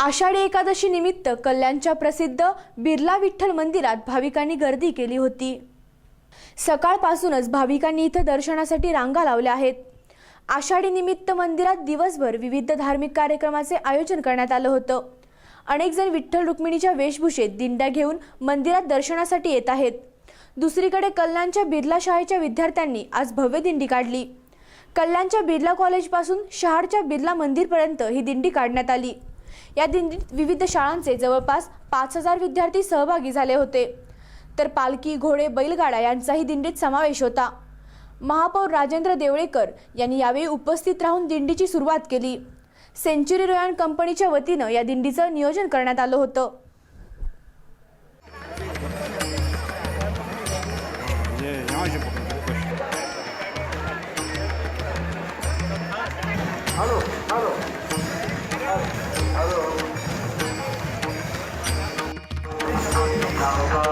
आषाढी एकादशी निमित्त कल्याणच्या प्रसिद्ध बिर्ला विठ्ठल मंदिरात भाविकांनी गर्दी केली होती. सकाळपासूनच भाविकांनी इथं दर्शनासाठी रांगा लावल्या आहेत. आषाढी निमित्त मंदिरात दिवसभर विविध धार्मिक कार्यक्रमाचे आयोजन करण्यात आलं होतं. अनेक जण विठ्ठल रुक्मिणीच्या वेशभूषेत दिंड्या घेऊन मंदिरात दर्शनासाठी येत आहेत. दुसरीकडे कल्याणच्या बिर्ला शाळेच्या विद्यार्थ्यांनी आज भव्य दिंडी काढली. कल्याणच्या बिर्ला कॉलेजपासून शहारच्या बिर्ला मंदिरपर्यंत ही दिंडी काढण्यात आली. या दिंडीत विविध शाळांचे जवळपास पाच हजार विद्यार्थी सहभागी झाले होते. तर पालखी घोडे बैलगाडा यांचाही दिंडीत समावेश होता. महापौर राजेंद्र देवळेकर यांनी यावेळी उपस्थित राहून दिंडीची सुरुवात केली. सेंचुरी रोयन कंपनीच्या वतीनं या दिंडीचं नियोजन करण्यात आलं होतं. Yeah, 好